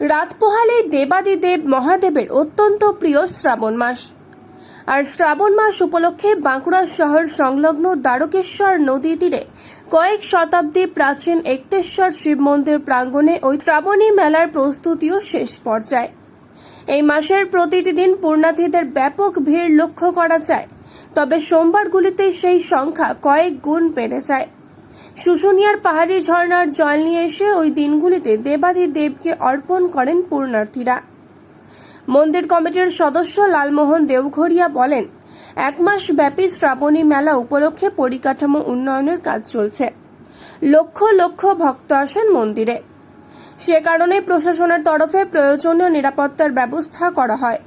রাত পোহালে দেবাদিদেব মহাদেবের অত্যন্ত প্রিয় শ্রাবণ মাস। আর শ্রাবণ মাস উপলক্ষে বাঁকুড়া শহর সংলগ্ন দ্বারকেশ্বর নদী তীরে কয়েক শতাব্দী প্রাচীন একতেশ্বর শিব মন্দির প্রাঙ্গণে ওই শ্রাবণী মেলার প্রস্তুতিও শেষ পর্যায়ে। এই মাসের প্রতিটি দিন পূর্ণার্থীদের ব্যাপক ভিড় লক্ষ্য করা যায়, তবে সোমবারগুলিতে সেই সংখ্যা কয়েক গুণ বেড়ে যায়। শুশুনিয়ার পাহাড়ি ঝর্ণার জল নিয়ে এসে ওই দিনগুলিতে দেবাদি দেবকে অর্পণ করেন পূর্ণার্থীরা মন্দির কমিটির সদস্য লালমোহন দেওঘরিয়া বলেন, এক মাস ব্যাপী শ্রাবণী মেলা উপলক্ষে পরিকাঠামো উন্নয়নের কাজ চলছে। লক্ষ লক্ষ ভক্ত আসেন মন্দিরে। সে কারণে প্রশাসনের তরফে প্রয়োজনীয় নিরাপত্তার ব্যবস্থা করা হয়।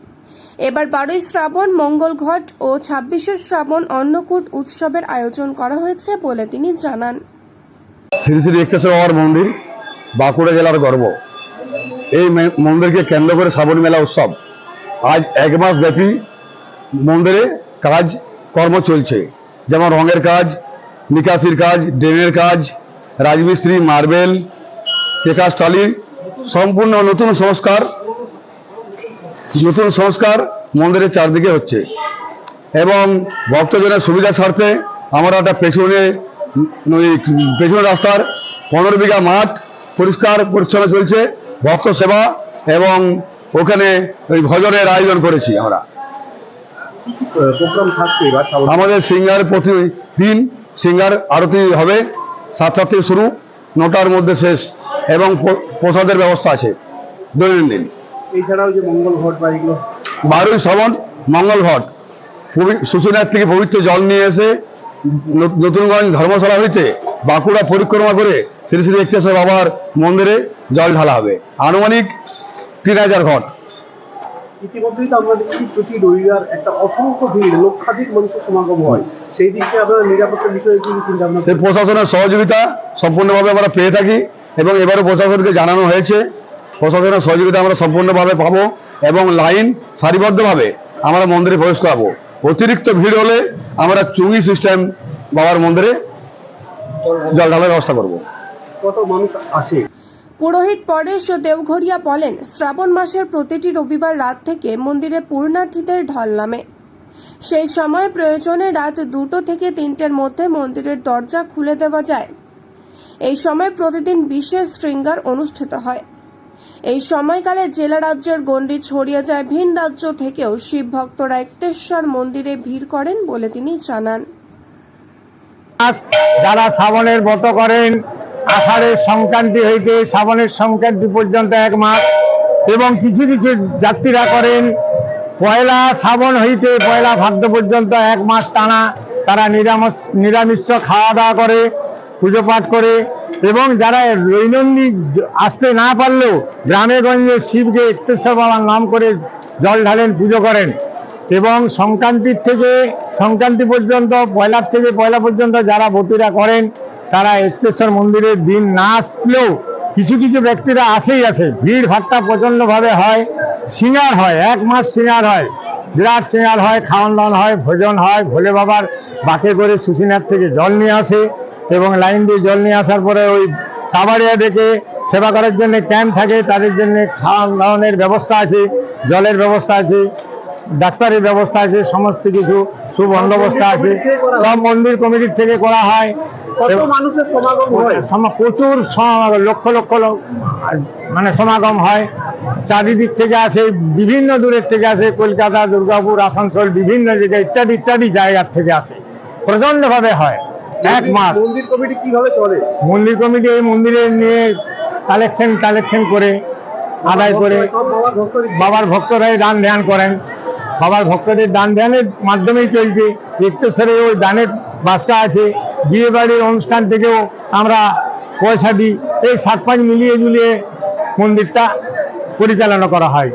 এবার বারোই শ্রাবণ, মঙ্গল ঘট ও ছাব্বিশে শ্রাবণ অন্নকূট উৎসবের আয়োজন করা হয়েছে বলে তিনি জানান। শ্রী শ্রী একটেশ্বর মন্দির, বাঁকুড়া জেলার গর্ব। এই মন্দিরকে কেন্দ্র করে শ্রাবণ মেলা উৎসব। আজ এক মাস ব্যাপী মন্দিরে কাজ, কর্ম চলছে। যেমন রঙের কাজ, নিকাশির কাজ, ড্রেনের কাজ, রাজমিস্ত্রি, মার্বেল টালি সম্পূর্ণ নতুন সংস্কার নতুন সংস্কার মন্দিরের চারদিকে হচ্ছে। এবং ভক্তজনের সুবিধার স্বার্থে আমরা একটা পেছনে পেছনে রাস্তার পনেরো বিঘা মাঠ পরিষ্কার পরিচ্ছন্ন চলছে ভক্ত সেবা এবং ওখানে ওই ভজনের আয়োজন করেছি আমরা। আমাদের সিঙ্গার প্রতিদিন সিঙ্গার আরতি হবে সাতটা থেকে শুরু নটার মধ্যে শেষ এবং প্রসাদের ব্যবস্থা আছে দৈনন্দিন। এছাড়াও যে মঙ্গল ঘট বা এগুলো? বারোই শ্রাবণ মঙ্গল ঘট সুচনার থেকে পবিত্র জল নিয়ে এসে নতুনগঞ্জ ধর্মশালা হইতে বাঁকুড়া পরিক্রমা করে শ্রী শ্রী একটেশ্বর বাবার মন্দিরে জল ঢালা হবে। আনুমানিক তিন হাজার ঘট। ইতিমধ্যেই তো আমরা দেখছি প্রতি রবিবার একটা অসংখ্য ভিড় লক্ষাধিক মানুষের সমাগম হয়। সেই দিক থেকে আপনারা নিরাপত্তার বিষয়ে কি চিন্তা ভাবনা সেই প্রশাসনের সহযোগিতা সম্পূর্ণভাবে আমরা পেয়ে থাকি এবং এবারও প্রশাসনকে জানানো হয়েছে প্রশাসনের সহযোগিতা আমরা সম্পূর্ণভাবে পাবো এবং লাইন সারিবদ্ধভাবে আমরা মন্দিরে প্রবেশ করাবো। অতিরিক্ত ভিড় হলে আমরা চুঙি সিস্টেম বাবার মন্দিরে জল ঢালার ব্যবস্থা করব। কত মানুষ আসে? পুরোহিত পরেশ দেওঘরিয়া বলেন শ্রাবণ মাসের প্রতিটি রবিবার রাত থেকে মন্দিরে পূর্ণার্থীদের ঢল নামে। সেই সময় প্রয়োজনে রাত দুটো থেকে তিনটের মধ্যে মন্দিরের দরজা খুলে দেওয়া যায়। এই সময় প্রতিদিন বিশেষ শৃঙ্গার অনুষ্ঠিত হয়। এই সময়কালে জেলা রাজ্যের গণ্ডি ছড়িয়ে যায় ভিন রাজ্য থেকেও শিব ভক্তরা একতেশ্বর মন্দিরে ভিড় করেন বলে তিনি জানান। যারা শ্রাবণের ব্রত করেন, আষাঢ়ের সংক্রান্তি হইতে শ্রাবণের সংক্রান্তি পর্যন্ত এক মাস, এবং কিছু কিছু যাত্রীরা করেন, পয়লা শ্রাবণ হইতে পয়লা ভাদ্র পর্যন্ত এক মাস টানা তারা নিরামিষ নিরামিষ খাওয়া দাওয়া করে, পুজো পাঠ করে এবং যারা দৈনন্দিন আসতে না পারলেও গ্রামে গঞ্জে শিবকে একতেশ্বর বাবার নাম করে জল ঢালেন, পুজো করেন। এবং সংক্রান্তির থেকে, সংক্রান্তি পর্যন্ত পয়লার থেকে পয়লা পর্যন্ত যারা ভর্তিরা করেন, তারা একতেশ্বর মন্দিরের দিন না আসলেও কিছু কিছু ব্যক্তিরা আসেই আসে। ভিড় ভাট্টা প্রচণ্ডভাবে হয়, সিঙ্গার হয়, এক মাস সিঙ্গার হয়। বিরাট সিঙ্গার হয় খাওয়ান দাওয়ান হয়, ভোজন হয়, ভোলে বাবার বাকে করে সুসিনার থেকে জল নিয়ে আসে। এবং লাইন দিয়ে জল নিয়ে আসার পরে ওই কাবাড়িয়া ডেকে সেবা করার জন্য ক্যাম্প থাকে তাদের জন্য খাওয়ান দাওয়ানের ব্যবস্থা আছে জলের ব্যবস্থা আছে ডাক্তারের ব্যবস্থা আছে সমস্ত কিছু সুবন্দোবস্ত আছে। সব মন্দির কমিটির থেকে করা হয়। মানুষের সমাগম হয়? প্রচুর সমাগম লক্ষ লক্ষ লোক মানে সমাগম হয়। চারিদিক থেকে আসে বিভিন্ন দূরের থেকে আসে কলকাতা দুর্গাপুর আসানসোল বিভিন্ন জায়গায় ইত্যাদি ইত্যাদি জায়গার থেকে আসে। প্রচণ্ড ভাবে হয়। এক মাস। মন্দির কমিটি কীভাবে চলে? মন্দির কমিটি এই মন্দিরে নিয়ে কালেকশন কালেকশন করে আদায় করে। বাবার ভক্ত ভক্তরাই দান ধ্যান করেন। বাবার ভক্তদের দান ধ্যানের মাধ্যমেই চলছে। একটেশ্বরে ওই দানের বাসটা আছে। বিয়ে বাড়ির অনুষ্ঠান থেকেও আমরা পয়সা দিই। এই সাত পাঁচ মিলিয়ে জুলিয়ে মন্দিরটা পরিচালনা করা হয়।